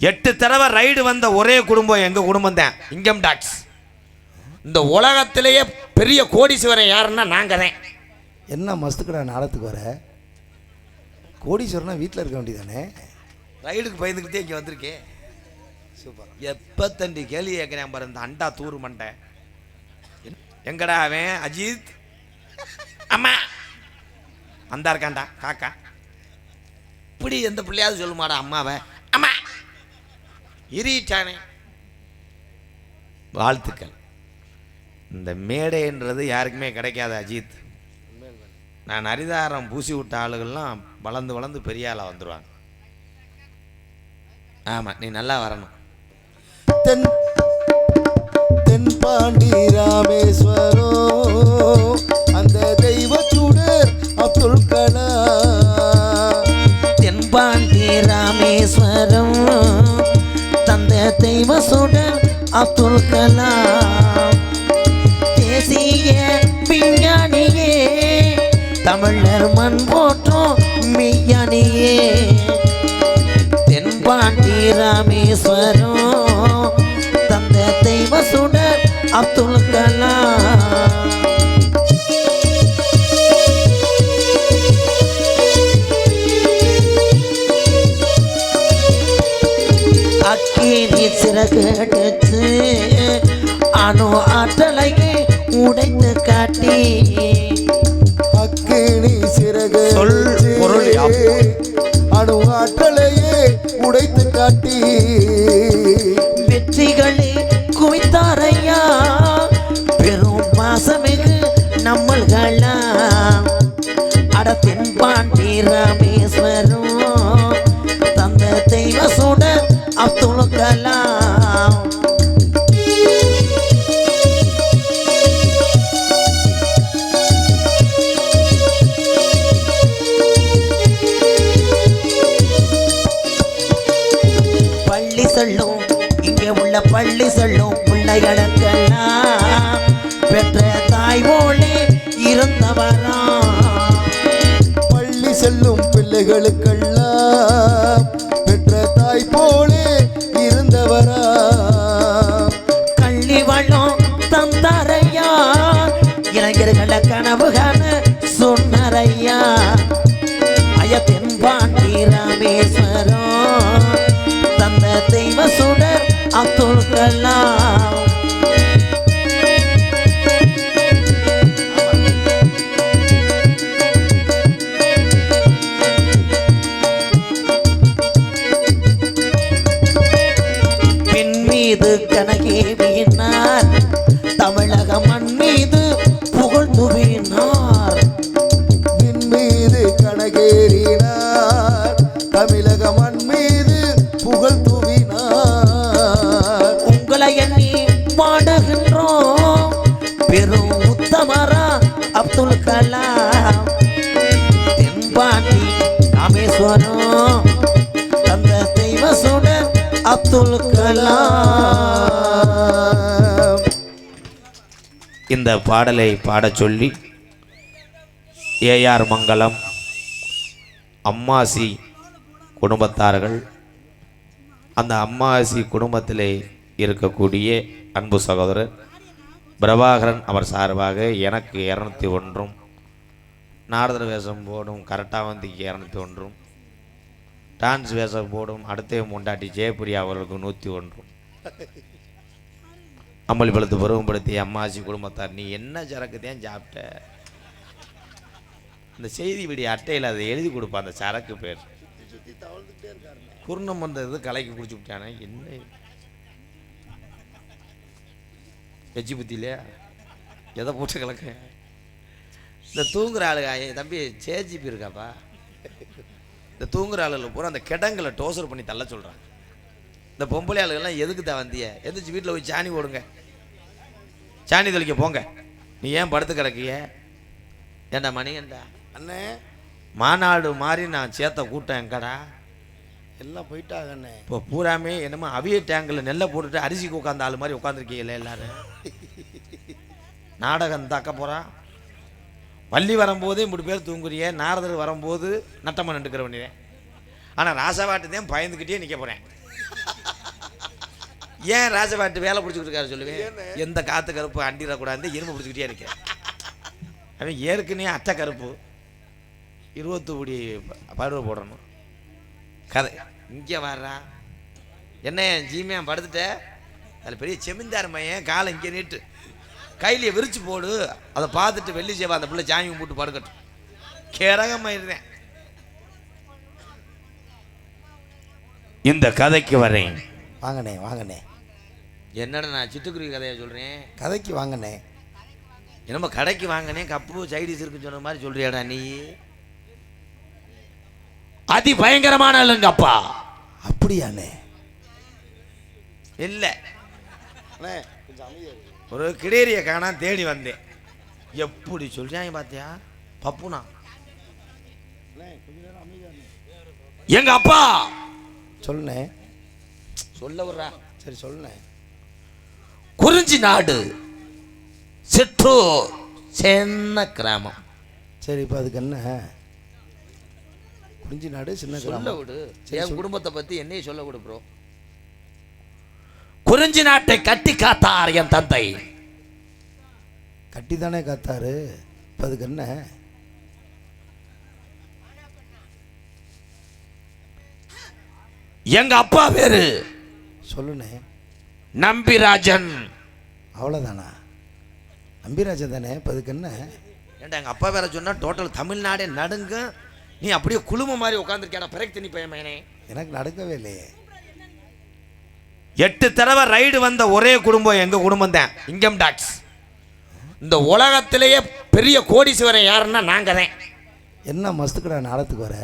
எட்டு தடவை ரைடு வந்த ஒரே குடும்பம் எங்க குடும்பம் தான். இன்கம் டாக்ஸ் இந்த உலகத்திலேயே பெரிய கோடீஸ்வரன் யாருன்னா நாங்க தான். என்ன மஸ்துக்கடா நாடத்துக்கு வர? கோடீஸ்வரனா வீட்டில் இருக்க வேண்டியதானே? ரைடுக்கு பயந்துக்கிட்டே இங்கே வந்திருக்கேன் சூப்பர். எப்போ தண்டி கேள்வி கேட்குறேன் பாரு இந்த அண்டா தூரு மண்டை. எங்கடா அவன்? அஜித்? அம்மா! அந்த இருக்கான்டா காக்கா. இப்படி எந்த பிள்ளையாவது சொல்லுமாடா அம்மாவை? அம்மா வாழ்த்துக்கள். இந்த மேடைன்றது யாருக்குமே கிடைக்காது அஜித். நான் அரிதாரம் பூசி விட்ட ஆளுகள்லாம் வளர்ந்து வளர்ந்து பெரிய ஆளாக வந்துடுவாங்க ஆமாம் நீ நல்லா வரணும். தென் தென்பாண்டி ராமேஸ்வரோ அப்துல் கலாம் அக்கினி சிறகடிச்சு அணு ஆற்றலையே உடைத்து காட்டி. அக்கினி சிறகு. அணு ஆற்றலையே உடைத்து காட்டி. வெற்றிகளை குவித்தாரையா ராமேஸ்வரம். தந்த தெய்வ சுடர் அப்துல் கலாம். பள்ளி சொல்லும் இங்கே உள்ள பள்ளி சொல்லும் பிள்ளைகளுக்கெல்லாம் பெற்ற தாய் போலே இருந்தவரா செல்லும் பிள்ளைகளுக்கெல்லாம் பெற்ற தாய் போலே இருந்தவரா கள்ளி வளம் தந்தாரையா இளைஞர்கள கனவுகள் கனகே தமிழக மண் மீது புகழ் துவினார் விண் மீது கணகேறினார் தமிழக மண் மீது புகழ் துவினார் உங்களை எண்ணி பாடுகின்றோம். பெரும் உத்தமரா அப்துல் கலாம். தென்பாண்டி ராமேஸ்வரம். தந்த தெய்வ சுடர் அப்துல் கலாம். இந்த பாடலை பாடச் சொல்லி ஏஆர் மங்கலம் அம்மாசி குடும்பத்தார்கள் அந்த அம்மாசி குடும்பத்திலே இருக்கக்கூடிய அன்பு சகோதரர் பிரபாகரன் அவர் சார்பாக எனக்கு இரநூத்தி ஒன்றும் நாரதர் வேஷம் போடும் கரெக்டாவந்திக்கு இரநூத்தி ஒன்றும் டான்ஸ் வேஷம் போடும் அடுத்த முண்டாட்டி ஜெயபிரியா அவர்களுக்கு நூற்றி ஒன்றும். அம்பளிப்பழத்து பருவப்படுத்தி அம்மாசி குடும்பத்தார் நீ என்ன சரக்கு தான் சாப்பிட்ட? இந்த செய்தி விடி அட்டையில் அதை எழுதி கொடுப்பான் அந்த சரக்கு பேர். குருணம் வந்த இது கலைக்கு குடிச்சு விட்டானே? என்ன? எச்சி புத்தியிலையா எதை போட்டு கலக்க? இந்த தூங்குற ஆளுகா ஏய் தம்பி சேஜிபி இருக்காப்பா? இந்த தூங்குற ஆளுகளை பூரா அந்த கிடங்களை டோசர் பண்ணி தள்ள சொல்கிறாங்க இந்த பொம்பளை ஆளுகள்லாம் எதுக்கு தான் வந்திய? எந்திரிச்சு வீட்டில் போய் சாணி போடுங்க. சாணி தெளிக்க போங்க. நீ ஏன் படுத்து கிடக்கிய? ஏண்டா மணிகண்டா? அண்ணே. மாநாடு மாதிரி நான் சேர்த்த கூட்டம் எங்கடா? எல்லாம் போயிட்டாங்க அண்ணே. இப்போ பூராமே என்னமோ அவிய டேங்கில் நெல்லை போட்டுட்டு அரிசிக்கு உட்காந்த ஆள் மாதிரி உட்காந்துருக்கீங்களே எல்லாரும். நாடகம் தாக்க போகிறா வள்ளி வரும்போது இப்படி பேர் தூங்குறிய? நாரதர் வரும்போது நட்டமாக நின்றுக்கிற ஆனால் ராசாவாட்டு தான் பயந்துக்கிட்டே நிற்க போகிறேன் ஏன் ராஜபாட்டு வேலை பிடிச்சிக்கிட்டு இருக்காரு சொல்லுவேன் எந்த காத்து கருப்பு அண்டிடக்கூடாது இரும்பு பிடிச்சிக்கிட்டே இருக்கேன் அவன் ஏற்கனவே அட்டை கருப்பு. இருபத்து கோடி பருவ போடணும். கதை. இங்கே வர்றா என்ன ஜீமியா படுத்துட்ட? அதில் பெரிய செமிந்தார் மையன் காலை இங்கே நீட்டு. கையில விரிச்சு போடு. அதை பார்த்துட்டு வெள்ளி சேவா அந்த பிள்ளை சாமி போட்டு படுக்கட்டும். கேரகமாயிருந்தேன் இந்த கதைக்கு வரேன். வாங்கண்ணே வாங்கண்ணே. என்னடா நான் சிட்டுக்குருவி கதையை சொல்கிறேன் கதைக்கு வாங்கண்ணே என்னமோ கடைக்கு வாங்கினேன் கப்பு சைடிஸ் இருக்குன்னு சொன்ன மாதிரி சொல்றியாடா நீ? அதி பயங்கரமான ஆளுங்க அப்பா. அப்படியாண்ணே. இல்லை. ஒரு கிடேரிய காணா தேடி வந்தேன். எப்படி சொல்றாங்க பாத்தியா? பப்புனா. எங்க அப்பா? சொல்லுண்ணே. சொல்ல விட்றா. சரி சொல்லுண்ணே. குறிஞ்சி நாடு சிற்றூர் சின்ன கிராமம். சரி இப்போ அதுக்கு என்ன? குறிஞ்சி நாடு சின்ன சொல்ல கிராமம். விடு. என். குடும்பத்தை பத்தி என்னையும் சொல்ல விடு ப்ரோ குறிஞ்சி நாட்டை கட்டி காத்தார் என் தந்தை. கட்டி தானே காத்தாரு. இப்போ அதுக்கு என்ன? எங்க அப்பா பேரு சொல்லுண்ணே. நம்பிராஜன். அவ்வளோதானா நம்பிராஜன் தானே? இப்போ அதுக்கு என்ன? ஏன்டா எங்க அப்பா பேரை சொன்னா டோட்டல் தமிழ்நாடே நடுங்க. நீ அப்படியே குழும மாதிரி உட்காந்துருக்கேடா பிறகு தண்ணி பையன் எனக்கு நடக்கவே இல்லையே. எட்டு தடவை ரைடு வந்த ஒரே குடும்பம் எங்க குடும்பம் தான். இன்கம் டாக்ஸ் இந்த உலகத்திலேயே பெரிய கோடீஸ்வரன் யாருன்னா நாங்க தான். என்ன மஸ்துக்கடா நாடத்துக்கு வர?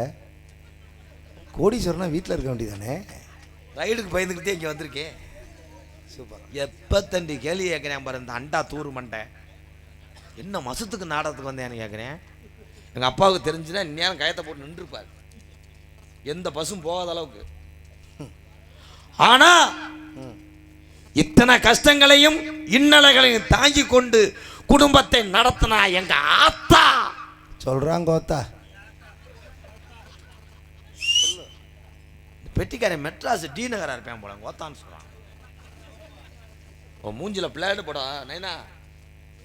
கோடீஸ்வரனா வீட்டில் இருக்க வேண்டியதானே ரைடுக்கு பயந்துக்கிட்டே இங்கே வந்திருக்கேன் சூப்பர் எப்போ தண்டி கேள்வி கேட்குறேன் பாரு இந்த அண்டா தூரு மண்டை. என்ன மசத்துக்கு நாடகத்துக்கு வந்தேன்னு கேட்குறேன். எங்கள் அப்பாவுக்கு தெரிஞ்சுன்னா இந்நேரம் கயத்தை போட்டு நின்றுப்பார். எந்த பஸ்ஸும் போகாத அளவுக்கு. ஆனா இத்தனை கஷ்டங்களையும் இன்னலைகளையும் தாங்கி கொண்டு குடும்பத்தை நடத்தினா எங்க ஆத்தா? சொல்கிறான் கோத்தா. பெட்டிக்காரன் மெட்ராஸ் டி நகரா இருப்பேன் போல கோத்தான்னு சொல்றான். உன் மூஞ்சில பிளேடு போடா நைனா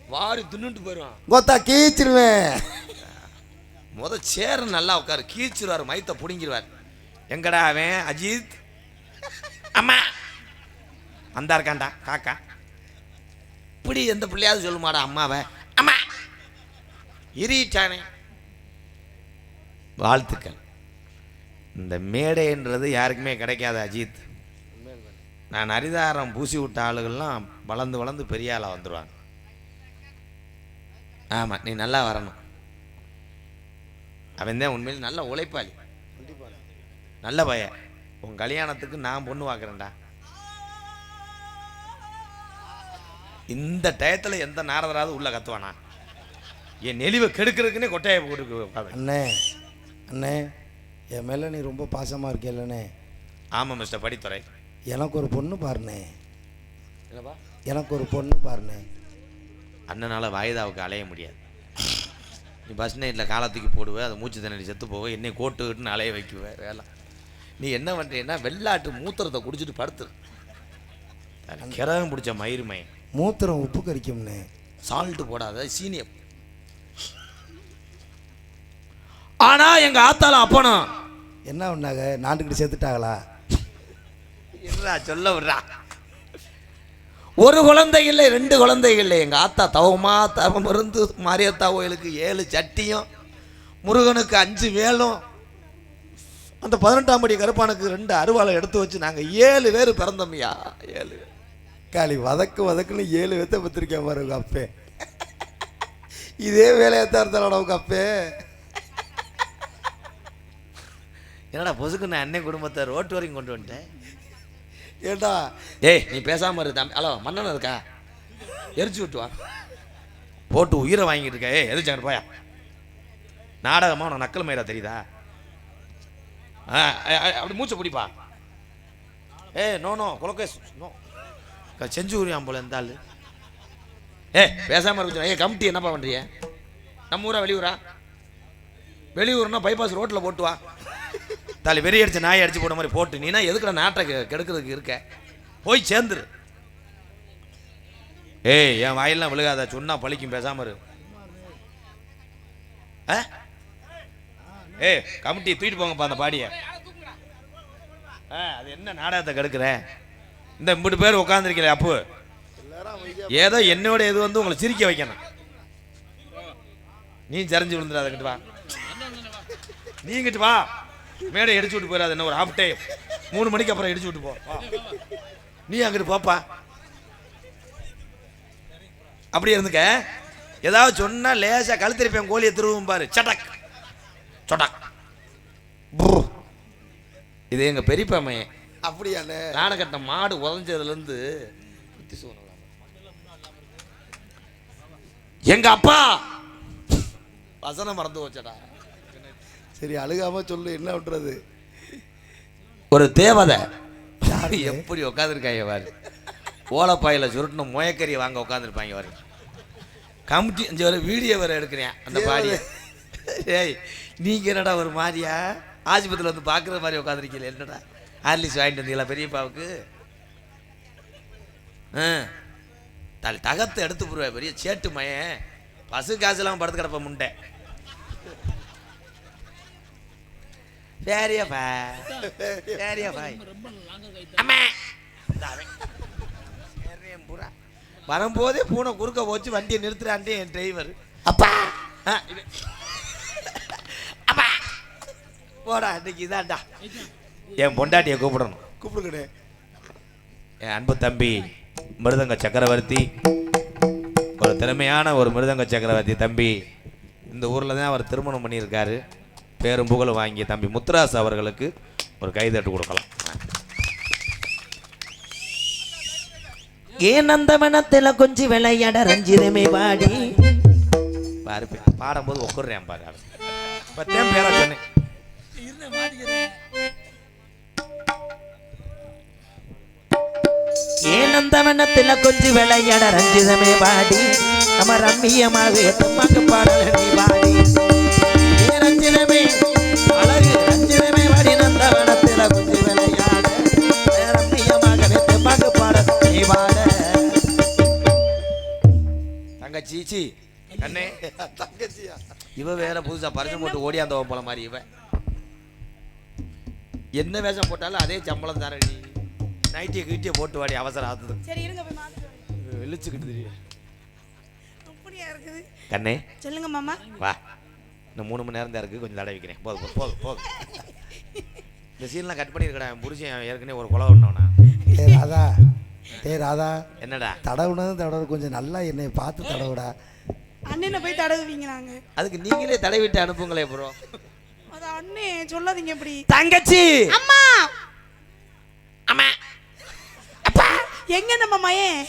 வாரி தின்னுட்டு போயிடுவான் கோத்தா கீச்சிருவேன். முத சேரு நல்லா உட்காரு. கீச்சிருவார் மைத்த புடுங்கிடுவார் எங்கடா அவன்? அஜித்? அம்மா! அந்த இருக்கான்டா காக்கா. இப்படி எந்த பிள்ளையாவது சொல்லுமாடா அம்மாவை. அம்மா! இரிட்டானே வாழ்த்துக்கள். இந்த மேடைன்றது யாருக்குமே கிடைக்காது அஜித். நான் அரிதாரம் பூசி விட்ட ஆளுகள்லாம் வளர்ந்து வளர்ந்து பெரிய ஆளாக வந்துடுவாங்க ஆமாம் நீ நல்லா வரணும். அவன் தான் உண்மையில் நல்ல உழைப்பாளி. நல்ல பையன். உன் கல்யாணத்துக்கு நான் பொண்ணு பார்க்குறேன்டா. இந்த டயத்தில் எந்த நாரதராவது உள்ள கத்துவானா? என் நெளிவை கெடுக்கிறதுக்குன்னே கொட்டையை போட்டு. அண்ணே அண்ணே என் மேலே நீ ரொம்ப பாசமாக இருக்கேல்லண்ணே ஆமாம் மிஸ்டர் படித்துறை. எனக்கு ஒரு பொண்ணு பாருண்ணே. என்னப்பா? எனக்கு ஒரு பொண்ணு பாருண்ணே. அண்ணனால் வாய்தாவுக்கு அலைய முடியாது. நீ பஸ் நைட்டில் காலத்துக்கு போடுவே அதை மூச்சு தண்ணி செத்து போக என்னை கோட்டுக்கிட்டுன்னு அலைய வைக்குவே வேலை நீ என்ன பண்ணுறீன்னா வெள்ளாட்டு மூத்திரத்தை குடிச்சிட்டு படுத்துரு. கிரகம் பிடிச்ச மயிர் மயன். மூத்திரம் உப்பு கரிக்கும்ண்ணே. சால்ட்டு போடாத சீனியம். ஆனா எங்க ஆத்தால அப்பனும். என்ன பண்ணாங்க நாட்டுக்கிட்ட சேர்த்துட்டாங்களா? இருடா சொல்ல விடுறா. ஒரு குழந்தை இல்லை ரெண்டு குழந்தை இல்லை. எங்க ஆத்தா தவமா தவம் இருந்து மாரியத்தா கோயிலுக்கு ஏழு சட்டியும் முருகனுக்கு அஞ்சு வேலும். அந்த பதினெட்டாம் படி கருப்பானுக்கு ரெண்டு அருவாளை எடுத்து வச்சு நாங்க ஏழு பேர் பிறந்தோம்யா ஏழு பேர். காளி வதக்கு வதக்குன்னு ஏழு வெத்த பத்திரிக்கேன் பாரு உங்க அப்பே. இதே வேலையத்தான் இருந்தாலும் உங்க அப்பே. என்னடா பொசுக்கு நான் அன்னை குடும்பத்தை ரோட்டு வரைக்கும் கொண்டு வந்துட்டேன்? ஏண்டா? ஏய் நீ பேசாம இரு தம்பி. ஹலோ மன்னன் இருக்கா? எரிச்சு விட்டு வா. போட்டு உயிரை வாங்கிட்டு இருக்க. ஏய் எதிர்ச்சாங்க போயா. நாடகமா உனக்கு நக்கல் மயிரா தெரியுதா? ஆ அப்படி மூச்சை பிடிப்பா. ஏய் நோ நோ குலகேஷ் நோ. செஞ்சு ஊரியாம் போல இந்த ஏ பேசாம இருக்கா ஏ கமிட்டி என்னப்பா பண்றீங்க? நம்ம ஊரா வெளியூரா? வெளியூர்னா பைபாஸ் ரோட்டில் போட்டு வா. தாலி வெறி அடிச்சு நாய் அடிச்சு போட மாதிரி போட்டு நீனா எதுக்குடா நாட்டை கெடுக்கிறதுக்கு இருக்க? போய் சேர்ந்துரு. ஏய் என் வாயிலாம் விழுகாத சொன்னா பழிக்கும் பேசாம இரு. ஆ? கமிட்டி தூக்கிட்டு போங்கப்பா அந்த பாடிய. ஆ, அது என்ன நாடகத்தை கெடுக்கிறேன் இந்த இம்பிட்டு பேர் உட்காந்துருக்கல அப்பு. ஏதோ என்னோட இது வந்து உங்களை சிரிக்க வைக்கணும். நீ சரிஞ்சு விழுந்துடாத கிட்ட வா. நீங்கிட்டு வா. மேடை இடிச்சு விட்டு போயிடாத என்ன ஒரு ஹாஃப் டைம் மூணு மணிக்கு அப்புறம் இடிச்சு விட்டு போ. நீ அங்கிட்டு போப்பா. அப்படி இருந்துக்க. ஏதாவது சொன்னா லேசா கழுத்திருப்பேன் கோழியை திருவும் பாரு. சடக். சொடக். ப்ரூ. இது எங்க பெரியப்பா மையன் அப்படியாண்ணே. நாடை கட்ட மாடு உதஞ்சதுல இருந்து குத்தி. எங்க அப்பா! வசனம் மறந்து போச்சடா. சரி அழுகாம சொல்லு என்ன பண்றது? ஒரு தேவதை. எப்படி உட்காந்துருக்காங்க பாரு. ஓலப்பாயில சுருட்டின முயக்கறி வாங்க உட்காந்துருப்பாங்க பாரு. கமிட்டி இந்த ஒரு வீடியோ வேற எடுக்கிறேன் அந்த பாடிய. ஏய் நீங்க என்னடா ஒரு மாதிரியா? ஆஸ்பத்திரியில் வந்து பார்க்குற மாதிரி உட்காந்துருக்கீங்க என்னடா? ஹார்லிஸ் வாங்கிட்டு வந்தீங்களா பெரியப்பாவுக்கு? ஆ. தல் தகத்தை எடுத்து போடுவேன் பெரிய சேட்டு மயன். பசு காசுலாம் படுத்து கிடப்ப முண்டை. சரியாப்பா சரியாப்பா அம்மா. பூரா. வரும்போதே பூனை குறுக்க போச்சு வண்டியை நிறுத்துறான்ட்டு என் டிரைவர் அப்பா. அப்பா. போடா இன்னைக்கு இதான்டா. என் பொண்டாட்டியை கூப்பிடணும். கூப்பிடுங்கண்ணே. என் அன்பு தம்பி மிருதங்க சக்கரவர்த்தி. ஒரு திறமையான ஒரு மிருதங்க சக்கரவர்த்தி தம்பி. இந்த ஊரில் தான் அவர் திருமணம் பண்ணியிருக்காரு. பேரும் புகழும் வாங்கிய தம்பி முத்துராஸ் அவர்களுக்கு ஒரு கைதட்டு கொடுக்கலாம். ஏன் அந்த மனத்துல கொஞ்சம் விளையாட ரஞ்சிதமே பாடி? பாரு பாடும்போது உட்குறேன் பாரு. பத்தேன் பேரா சொன்னேன். ஏன் அந்த மனத்துல கொஞ்சம் விளையாட ரஞ்சிதமே பாடி? நம்ம ரம்மியமாக எத்தமாக பாடல தங்கச்சி சீ கண்ணே தங்கச்சியா. இவ வேற புதுசா பரிசு போட்டு ஓடியாந்தவ போல மாதிரி இவ. என்ன வேஷம் போட்டாலும் அதே சம்பளம் தரடி நைட்டியை கீட்டியை போட்டு வாடி அவசரம் ஆகுது சரி இருங்க போய் மாத்திட்டு வரேன். இழுச்சுக்கிட்டு தெரியும் அப்படியா இருக்குது? கண்ணே. சொல்லுங்க மாமா. வா. இன்னும் மூணு மணி நேரம் தான் இருக்கு கொஞ்சம் தடவை வைக்கிறேன். போதும் போதும், போதும் இந்த சீன்லாம் கட் பண்ணியிருக்கடா. புருஷன் ஏற்கனவே ஒரு கொலை பண்ணவனா? ஏ ஏ ராதா. என்னடா? தடவுனதும் தடவு கொஞ்சம் நல்லா என்னை பார்த்து தடவுடா. அண்ணனை போய் தடவுவீங்க நாங்க. அதுக்கு நீங்களே தடை விட்டு அனுப்புங்களே ப்ரோ அது அண்ணே சொல்லாதீங்க இப்படி. தங்கச்சி! அம்மா! அம்மா! எங்க நம்ம மயன்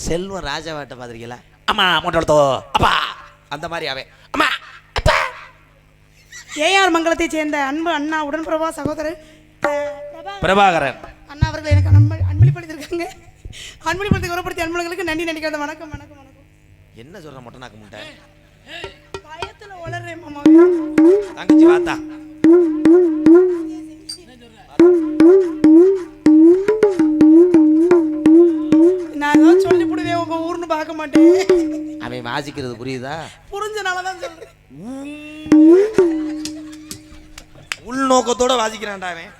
செல்வம் ராஜாவாட்ட பாத்திருக்கீங்களா அம்மா மொட்டை எடுத்தோ அப்பா! அந்த மாதிரி அவன். அம்மா! அப்பா! ஏஆர் மங்கலத்தை சேர்ந்த அன்பு அண்ணா உடன்பிரபா சகோதரர் பிரபாகரன். அண்ணா அவர்கள் எனக்கு அன்பளிப்பளித்திருக்காங்க அன்பளிப்படுத்தி உரப்படுத்தி அன்புகளுக்கு நன்றி நினைக்கிறது வணக்கம் வணக்கம் வணக்கம். என்ன சொல்ற மொட்டை நாக்கு முட்டை? பயத்துல உளறேன் மாமா. தங்கச்சி வாத்தா. நான் சொல்லி போடுவேன் உங்க ஊர்னு பார்க்க மாட்டேன். அவன் வாசிக்கிறது புரியுதா? புரிஞ்சனால தான் சொல்றேன். உள்நோக்கத்தோட வாசிக்கிறான்டா அவன்.